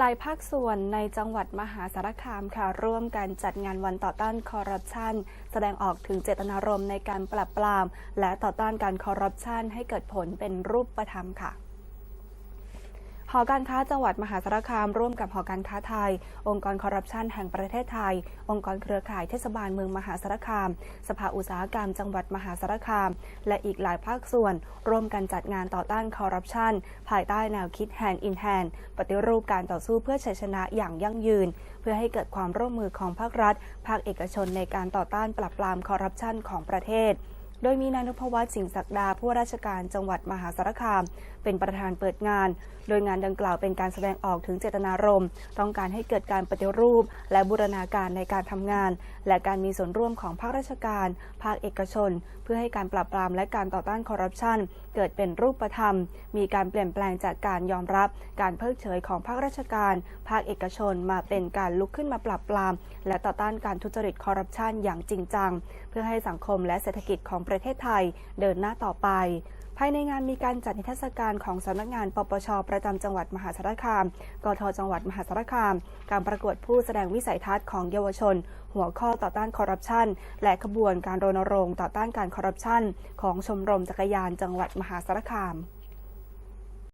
หลายภาคส่วนในจังหวัดมหาสารคามค่ะ ร่วมกันจัดงานวันต่อต้านคอร์รัปชันแสดงออกถึงเจตนารมณ์ในการปราบปราม และต่อต้านการคอร์รัปชันให้เกิดผลเป็นรูปธรรมค่ะ หอการค้าจังหวัดมหาสารคามร่วมกับหอการค้าไทย องค์กรคอร์รัปชันแห่งประเทศไทย องค์กรเครือข่ายเทศบาลเมืองมหาสารคาม สภาอุตสาหกรรมจังหวัดมหาสารคาม และอีกหลายภาคส่วน ร่วมกันจัดงานต่อต้านคอร์รัปชันภายใต้แนวคิด Hand in Hand ปฏิรูปการต่อสู้เพื่อชัยชนะอย่างยั่งยืน เพื่อให้เกิดความร่วมมือของภาครัฐ ภาคเอกชนในการต่อต้านปราบปรามคอร์รัปชันของประเทศ โดยมีนายนพวัฒน์สิงห์ศักดาผู้ราชการจังหวัดมหาสารคาม เป็นประธานเปิดงาน โดยงานดังกล่าวเป็นการแสดงออกถึงเจตนารมณ์ ต้องการให้เกิดการปฏิรูป และบูรณาการในการทำงาน และการมีส่วนร่วมของภาคราชการ ภาคเอกชน เพื่อให้การปราบปรามและการต่อต้านคอร์รัปชันเกิดเป็นรูปธรรม มีการเปลี่ยนแปลงจากการยอมรับ การเพิกเฉยของภาคราชการ ภาคเอกชนมาเป็นการลุกขึ้นมาปราบปราม และต่อต้านการทุจริตคอร์รัปชันอย่างจริงจัง เพื่อให้สังคมและเศรษฐกิจของประเทศไทยเดินหน้าต่อไป ภายในงานมีการจัดนิทรรศการของสำนักงานปปชประจำจังหวัดมหาสารคาม กทจังหวัดมหาสารคาม การประกวดผู้แสดงวิสัยทัศน์ของเยาวชน หัวข้อต่อต้านคอร์รัปชัน และขบวนการรณรงค์ต่อต้านการคอร์รัปชัน ของชมรมจักรยานจังหวัดมหาสารคาม